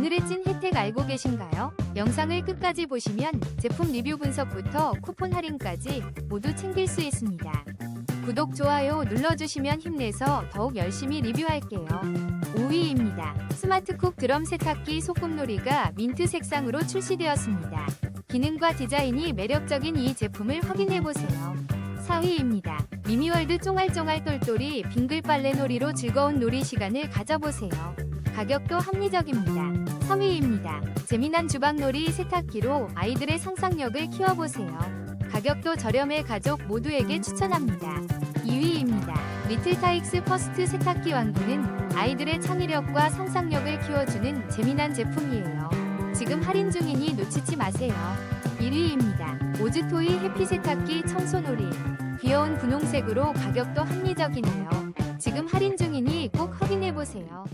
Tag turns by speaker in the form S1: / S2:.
S1: 오늘의 찐 혜택 알고 계신가요? 영상을 끝까지 보시면 제품 리뷰 분석부터 쿠폰 할인까지 모두 챙길 수 있습니다. 구독, 좋아요 눌러주시면 힘내서 더욱 열심히 리뷰할게요. 5위입니다. 스마트쿡 드럼 세탁기 소꿉놀이가 민트 색상으로 출시되었습니다. 기능과 디자인이 매력적인 이 제품을 확인해보세요. 4위입니다. 미미월드 쫑알쫑알 똘똘이 빙글 빨래 놀이로 즐거운 놀이 시간을 가져보세요. 가격도 합리적입니다. 3위입니다. 재미난 주방놀이 세탁기로 아이들의 상상력을 키워보세요. 가격도 저렴해 가족 모두에게 추천합니다. 2위입니다. 리틀타익스 퍼스트 세탁기 왕기는 아이들의 창의력과 상상력을 키워주는 재미난 제품이에요. 지금 할인 중이니 놓치지 마세요. 1위입니다. 오즈토이 해피 세탁기 청소놀이. 귀여운 분홍색으로 가격도 합리적이네요. 지금 할인 중이니 꼭 확인해보세요.